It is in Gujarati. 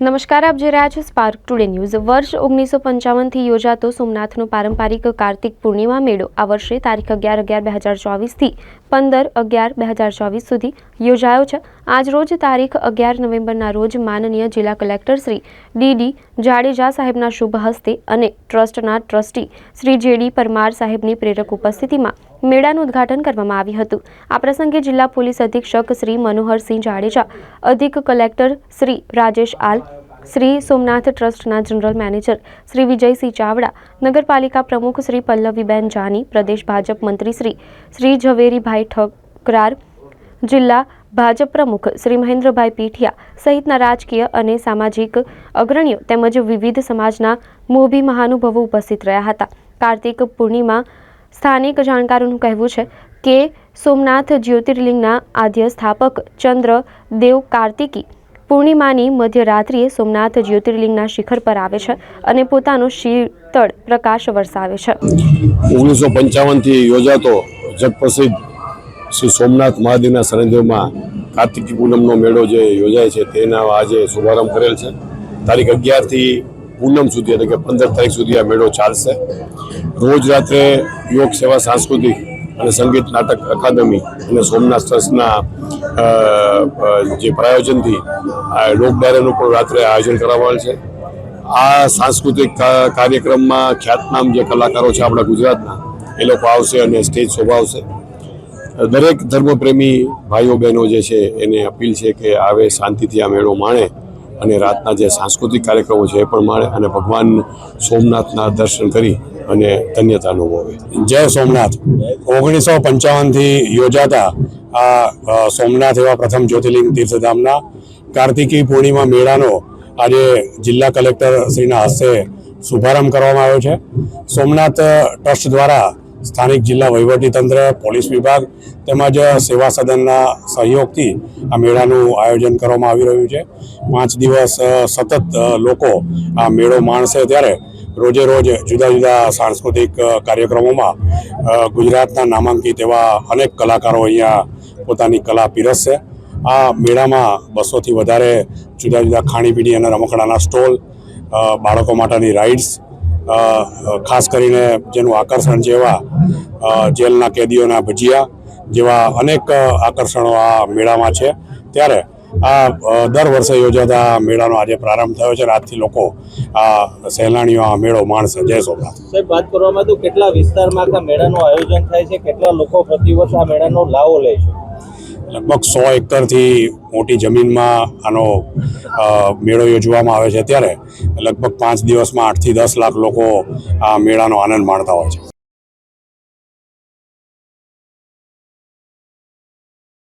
નમસ્કાર, આપ જોઈ રહ્યા છો સ્પાર્ક ટુડે ન્યૂઝ વર્ષ ઓગણીસો પંચાવનથી યોજાતો સોમનાથનો પારંપરિક કાર્તિક પૂર્ણિમા મેળો આ વર્ષે તારીખ અગિયાર અગિયાર બે હજાર ચોવીસથી પંદર અગિયાર બે હજાર ચોવીસ સુધી યોજાયો છે. આજરોજ તારીખ અગિયાર નવેમ્બરના રોજ માનનીય જિલ્લા કલેક્ટર શ્રી ડીડી જાડેજા સાહેબના શુભ હસ્તે અને ટ્રસ્ટના ટ્રસ્ટી શ્રી જેડી પરમાર સાહેબની પ્રેરક ઉપસ્થિતિમાં મેળાનું ઉદ્ઘાટન કરવામાં આવ્યું હતું. આ પ્રસંગે જિલ્લા પોલીસ અધિક્ષક શ્રી મનોહરસિંહ જાડેજા, અધિક કલેક્ટર શ્રી રાજેશ આલ શ્રી સોમનાથ ટ્રસ્ટના જનરલ મેનેજર શ્રી વિજયસિંહ ચાવડા, નગરપાલિકા પ્રમુખ શ્રી પલ્લવીબેન જાની, પ્રદેશ ભાજપ મંત્રી શ્રી શ્રી ઝવેરીભાઈ ઠકરાર, જિલ્લા ભાજપ પ્રમુખ શ્રી મહેન્દ્રભાઈ પીઠિયા સહિતના રાજકીય અને સામાજિક અગ્રણીઓ તેમજ વિવિધ સમાજના મોભી મહાનુભાવો ઉપસ્થિત રહ્યા હતા. કાર્તિક પૂર્ણિમા સ્થાનિક જાણકારોનું કહેવું છે કે સોમનાથ જ્યોતિર્લિંગના આદ્ય સ્થાપક ચંદ્ર દેવ કાર્તિકી પૂર્ણિમાની મધ્યરાત્રિએ સોમનાથ જ્યોતિર્લિંગના શિખર પર આવે છે અને પોતાનો શીતળ પ્રકાશ વરસાવે છે. ઓગણીસો પંચાવનથી યોજાતો જગપ્રસિદ્ધ શ્રી સોમનાથ મહાદેવના સાનિધ્યમાં કાર્તિકી પૂનમનો મેળો જે યોજાય છે તેના આજે શુભારંભ કરેલ છે. તારીખ અગિયારથી પૂનમ સુધી એટલે કે પંદર તારીખ સુધી આ મેળો ચાલશે. રોજ રાત્રે યોગ, સેવા, સાંસ્કૃતિક અને સંગીત નાટક અકાદમી અને સોમનાથ ટ્રસ્ટના જે પ્રાયોજનથી આ લોક ડાયરાનું પણ રાત્રે આયોજન કરવામાં છે. આ સાંસ્કૃતિક કાર્યક્રમમાં ખ્યાતનામ જે કલાકારો છે આપણા ગુજરાતના, એ લોકો આવશે અને સ્ટેજ શોભાવશે દરેક ધર્મપ્રેમી ભાઈઓ બહેનો જે છે, એને અપીલ છે કે આવે શાંતિથી આ મેળો માણે. અને રાતના જે સાંસ્કૃતિક કાર્યક્રમો છે એ પણ માણે અને ભગવાન સોમનાથના દર્શન કરી અને ધન્યતા અનુભવે જય સોમનાથ. ઓગણીસો પંચાવનથી યોજાતા આ સોમનાથ એવા પ્રથમ જ્યોતિર્લિંગ તીર્થધામના કાર્તિકી પૂર્ણિમા મેળાનો આજે જિલ્લા કલેક્ટર શ્રીના હસ્તે શુભારંભ કરવામાં આવ્યો છે. સોમનાથ ટ્રસ્ટ દ્વારા સ્થાનિક જિલ્લા વહીવટીતંત્ર પોલીસ વિભાગ તેમજ સેવા સદનના સહયોગથી આ મેળાનું આયોજન કરવામાં આવી રહ્યું છે. પાંચ દિવસ સતત લોકો આ મેળો માણશે ત્યારે રોજે રોજ જુદા જુદા સાંસ્કૃતિક કાર્યક્રમોમાં ગુજરાતના નામાંકિત એવા અનેક કલાકારો અહીંયા પોતાની કલા પીરસશે. આ મેળામાં બસોથી વધારે જુદા જુદા ખાણીપીણી અને રમકડાના સ્ટોલ બાળકો માટેની રાઇડ્સ ખાસ કરીને જેનું આકર્ષણ જેવા જેલના કેદીઓના ભજીયા જેવા અનેક આકર્ષણો આ મેળામાં છે. ત્યારે આ દર વર્ષે યોજાતા મેળાનો આજે પ્રારંભ થયો છે. આજથી લોકો આ સહેલાણીઓ આ મેળો માણશે. જય સોમનાથ. સાહેબ, વાત કરવામાં તો કેટલા વિસ્તારમાં આ મેળાનું આયોજન થાય છે? કેટલા લોકો પ્રતિવર્ષ આ મેળાનો લાવો લે છે? લગભગ સો એકરથી મોટી જમીનમાં આનો મેળો યોજવામાં આવે છે. ત્યારે લગભગ પાંચ દિવસમાં આઠથી દસ લાખ લોકો આ મેળાનો આનંદ માણતા હોય છે.